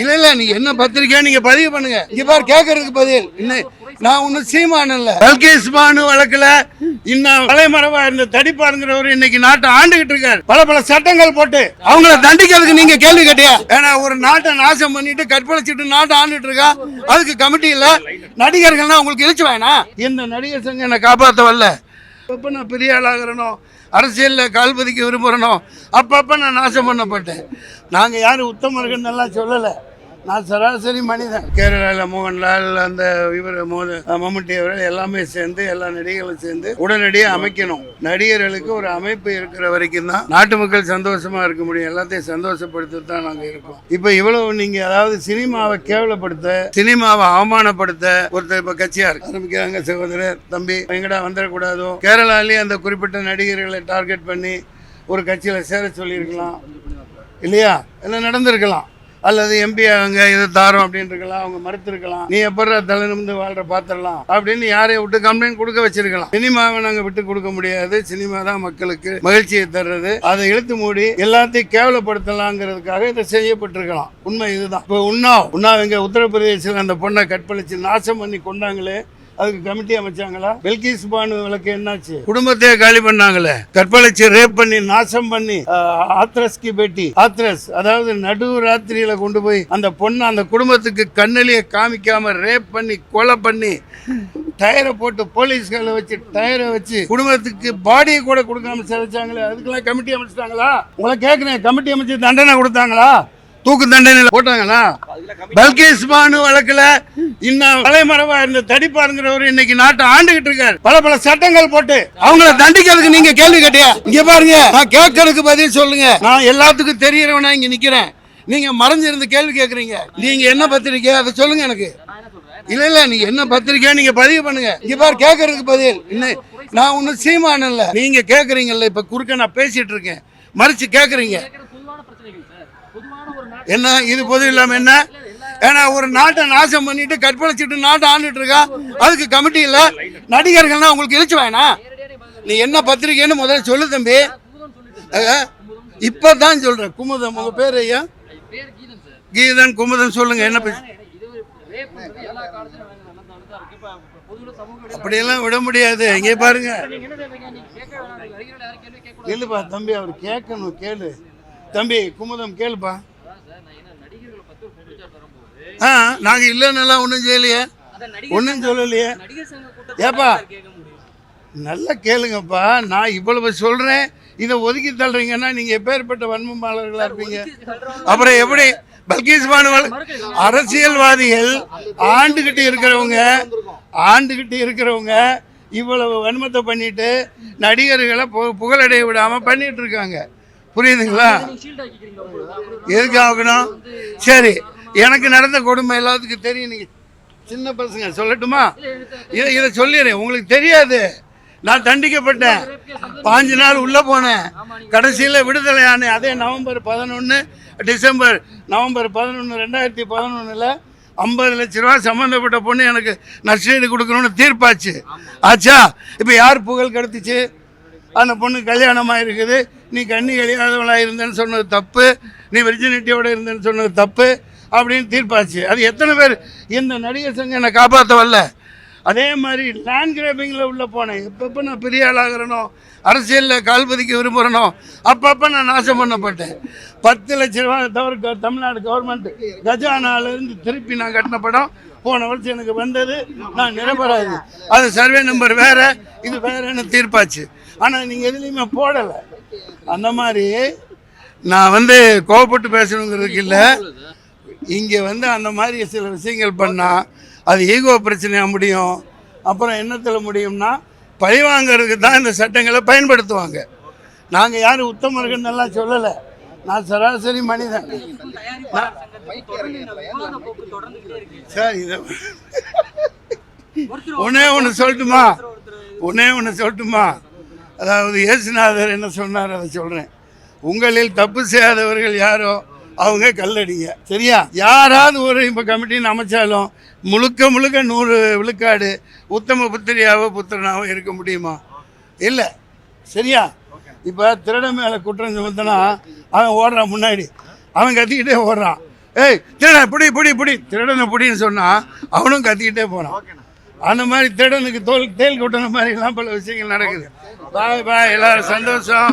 இல்ல இல்ல நீங்க என்ன பத்திரிக்கை நீங்க பதிவு பண்ணுங்க. இங்க பாரு கேட்கறதுக்கு பதில். நான் ஒன்னும் சீமான இல்ல பல்கேஸ் பானு வழக்குல இன்னும் தலைமறைவா இருந்த தடிப்பாருங்கிறவர் இன்னைக்கு நாட்டை ஆண்டுகிட்டு இருக்காரு. பல பல சட்டங்கள் போட்டு அவங்கள தண்டிக்கிறதுக்கு நீங்க கேள்வி கேட்டியா? ஏன்னா ஒரு நாட்டை நாசம் பண்ணிட்டு கற்பழிச்சிட்டு நாட்டை ஆண்டுட்டு இருக்கா? அதுக்கு கமிட்டி இல்ல. நடிகர்கள்னா உங்களுக்கு இழிச்சு வேணா. இந்த நடிகர் சங்கம் என்னை காப்பாற்ற வரல அப்போ நான் பெரிய ஆளாகிறனோ அரசியலில் கால் பதிக்க விரும்புகிறனோ அப்பப்போ நான் நாசம் பண்ணப்பட்டேன். நாங்கள் யாரும் உத்தமர்கள் எல்லாம் சொல்லலை. நான் சராசரி மனிதன். கேரளாவில் மோகன்லால் அந்த இவர் மோத மம்முட்டி அவர்கள் எல்லாமே சேர்ந்து எல்லா நடிகர்களும் சேர்ந்து உடனடியாக அமைக்கணும். நடிகர்களுக்கு ஒரு அமைப்பு இருக்கிற வரைக்கும் தான் நாட்டு மக்கள் சந்தோஷமா இருக்க முடியும். எல்லாத்தையும் சந்தோஷப்படுத்த தான் நாங்கள் இருக்கோம். இப்போ இவ்வளவு நீங்கள் அதாவது சினிமாவை கேவலப்படுத்த சினிமாவை அவமானப்படுத்த ஒருத்தர் இப்போ கட்சியா இருக்கு ஆரம்பிக்கிறாங்க சகோதரர் தம்பி. எங்கடா வந்துடக்கூடாதோ? கேரளாலேயே அந்த குறிப்பிட்ட நடிகர்களை டார்கெட் பண்ணி ஒரு கட்சியில் சேர சொல்லியிருக்கலாம். இல்லையா? இல்லை நடந்திருக்கலாம். அல்லது எம்பி அவங்க இதை தாரோம் அப்படின்னு இருக்கலாம் அவங்க மறுத்திருக்கலாம். நீ எப்படா தலை நிமிந்து வாழ்ற பாத்திரலாம் அப்படின்னு யாரையும் விட்டு கம்ப்ளைண்ட் கொடுக்க வச்சிருக்கலாம். சினிமாவை நாங்க விட்டு கொடுக்க முடியாது. சினிமா தான் மக்களுக்கு மகிழ்ச்சியை தர்றது. அதை இழுத்து மூடி எல்லாத்தையும் கேவலப்படுத்தலாங்கிறதுக்காக இதை செய்யப்பட்டிருக்கலாம். உண்மை இதுதான். இப்போ உண்ணாவ். உண்ணாவ் எங்க உத்தரப்பிரதேசத்தில் அந்த பொண்ணை கற்பழிச்சு நாசம் பண்ணி கொண்டாங்களே அதுக்கு கமிட்டி அமைச்சாங்களா? பெல்கிஸ் பானு விளக்கு என்னாச்சு? குடும்பத்தையே காலி பண்ணாங்களே. கற்பழிச்சு ரேப் பண்ணி நாசம் பண்ணி ஆத்ரஸ்க்கு ஆத்ரஸ்கி பேட்டி. ஆத்ரஸ் அதாவது நடு ராத்திரியில கொண்டு போய் அந்த பொண்ணை அந்த குடும்பத்துக்கு கண்ணிலேயே காமிக்காம ரேப் பண்ணி கொலை பண்ணி டயரை போட்டு போலீஸ்களை வச்சு டயரை வச்சு குடும்பத்துக்கு பாடியை கூட கொடுக்காம சிதைச்சாங்களே. அதுக்கெல்லாம் கமிட்டி அமைச்சிட்டாங்களா? உங்களை கேட்குறேன் கமிட்டி அமைச்சு தண்டனை கொடுத்தாங்களா? தூக்கு தண்டனையில் போட்டாங்களா? பல்கேஸ் பானு வழக்குல இன்னும் தலைமறைவா இருந்த தடிப்பாருங்கிறவர் இன்னைக்கு நாட்டை ஆண்டுகிட்டு இருக்காரு. பல பல சட்டங்கள் போட்டு அவங்கள தண்டிக்கிறதுக்கு நீங்க கேள்வி கேட்டியா இங்க பாருங்க நான் கேட்கறதுக்கு பதில் சொல்லுங்க. நான் எல்லாத்துக்கும் தெரியறவனா இங்க நிக்கிறேன். நீங்க மறைஞ்சிருந்து கேள்வி கேக்குறீங்க நீங்க என்ன பத்திரிக்கை? அதை சொல்லுங்க எனக்கு. இல்ல இல்ல நீங்க என்ன பத்திரிக்கை நீங்க பதிவு பண்ணுங்க. இங்க பாரு கேட்கறதுக்கு பதில். நான் ஒன்னும் சீமான் இல்ல நீங்க கேக்குறீங்கல்ல இப்ப குறுக்க நான் பேசிட்டு இருக்கேன். மறிச்சு கேக்குறீங்க என்ன? இது பொது இல்லாம என்ன? ஏன்னா ஒரு நாட்டை நாசம் பண்ணிட்டு கற்பழிச்சிட்டு நாட்டை ஆண்டுட்டு இருக்கா? அதுக்கு கமிட்டி இல்ல. நடிகர்கள்னா உங்களுக்கு இழிச்சு வேணா. நீ என்ன பத்திரிக்கைன்னு முதல்ல சொல்லு தம்பி. அஹ், இப்பதான் சொல்றேன். குமுதம் உங்க பேர் ஐயா? கீதன் குமுதம் சொல்லுங்க. என்ன பேச தான் இப்ப அப்படியெல்லாம் விட முடியாது. இங்கே பாருங்க. வேணாம் இல்லப்பா தம்பி அவர் கேட்கணும். கேளு. தம்பி குமுதம் கேளுப்பா அதான் சார் நான் என்ன நடிகர்களை பத்தி ஒரு குற்றச்சாட்டு வரும்போது ஆ நாங்க இல்லைன்னெல்லாம் ஒன்றும் செய்யலையே. ஒன்றும் சொல்லலையே. ஏப்பா நல்லா கேளுங்கப்பா நான் இவ்வளவு சொல்றேன். இதை ஒதுக்கி தள்ளுறீங்கன்னா நீங்க எப்பேற்பட்ட வன்மமாளர்களா இருப்பீங்க? அப்புறம் எப்படி? பல்கீஸ் வழக்கு- அரசியல்வாதிகள் ஆண்டுகிட்டு இருக்கிறவங்க ஆண்டுகிட்டு இருக்கிறவங்க இவ்வளவு வன்மத்தை பண்ணிட்டு நடிகர்களை பு- புகழடைய விடாம பண்ணிட்டு இருக்காங்க. புரியுதுங்களா? நீங்க ஷீல்ட் ஆக்கிக்கிறீங்க உங்களுக்கு எதுக்கு ஆகணும் சரி. எனக்கு நடந்த கொடுமை எல்லாத்துக்கும் தெரியும். நீங்க சின்ன பசங்க சொல்லட்டுமா? இதை இதை சொல்லிடுறேன். உங்களுக்கு தெரியாது. நான் தண்டிக்கப்பட்டேன். பாஞ்சு நாள் உள்ள போனேன். கடைசியில் விடுதலை ஆனேன். அதே நவம்பர் பதினொன்று டிசம்பர் நவம்பர் பதினொன்று ரெண்டாயிரத்தி பதினொன்றில் ஐம்பது லட்ச ரூபா சம்மந்தப்பட்ட பொண்ணு எனக்கு நஷ்டீடு கொடுக்கணும்னு தீர்ப்பாச்சு. ஆச்சா? இப்போ யார் புகழ் கெடுத்துச்சு? அந்த பொண்ணு கல்யாணமாக இருக்குது நீ கண்ணி கழியாதவளாக இருந்தேன்னு சொன்னது தப்பு. நீ விர்ஜினிட்டியோட இருந்தேன்னு சொன்னது தப்பு. அப்படின்னு தீர்ப்பாச்சு. அது எத்தனை பேர்? இந்த நடிகர் சங்கம் என்னை காப்பாற்ற வரல அதே மாதிரி லேண்ட் கிராபிங்கில் உள்ளே போனேன். எப்பப்போ நான் பெரிய ஆளாகிறனோ அரசியலில் கால் பதிக்க விரும்புகிறனோ அப்பப்போ நான் நாசம் பண்ணப்பட்டேன். பத்து லட்ச ரூபா தவிர தமிழ்நாடு கவர்மெண்ட் கஜானாலேருந்து திருப்பி நான் கட்டின படம் போன வருஷம் எனக்கு வந்தது. நான் நிரம்பராது அது சர்வே நம்பர் வேறு இது வேறன்னு தீர்ப்பாச்சு. ஆனால் நீங்கள் எதுலேயுமே போடலை. அந்த மாதிரி நான் வந்து கோவப்பட்டு பேசணுங்கிறதுக்கு இல்லை. இங்கே வந்து அந்த மாதிரி சில விஷயங்கள் பண்ணால் அது ஈகோ பிரச்சனையாக முடியும். அப்புறம் என்னத்தில் முடியும்னா பழிவாங்கிறதுக்கு தான் இந்த சட்டங்களை பயன்படுத்துவாங்க. நாங்கள் யாரும் உத்தமர்கள்லாம் சொல்லலை. நான் சராசரி மனிதன். சார் இதை உன்னே ஒன்னே ஒன்று சொல்லட்டுமா? ஒன்னே ஒன்று சொல்லட்டுமா? அதாவது இயேசுநாதர் என்ன சொன்னார் அதை சொல்கிறேன் உங்களில் தப்பு செய்யாதவர்கள் யாரோ அவங்க கல்லடிங்க. சரியா? யாராவது ஒரு இப்போ கமிட்டின்னு அமைச்சாலும் முழுக்க முழுக்க நூறு விழுக்காடு உத்தம புத்திரியாவோ புத்திரனாவோ இருக்க முடியுமா? இல்லை. சரியா? இப்போ திருட மேலே குற்றம் சுமத்தினா அவன் ஓடுறான் முன்னாடி. அவன் கத்திக்கிட்டே ஓடுறான். ஏய் திருட பிடி பிடி பிடி. திருடனை பிடின்னு சொன்னால் அவனும் கத்திக்கிட்டே போனான் அந்த மாதிரி திருடனுக்கு தோல் தேல் கொட்டின மாதிரிலாம் பல விஷயங்கள் நடக்குது. பாய் பாய். எல்லோரும் சந்தோஷம்.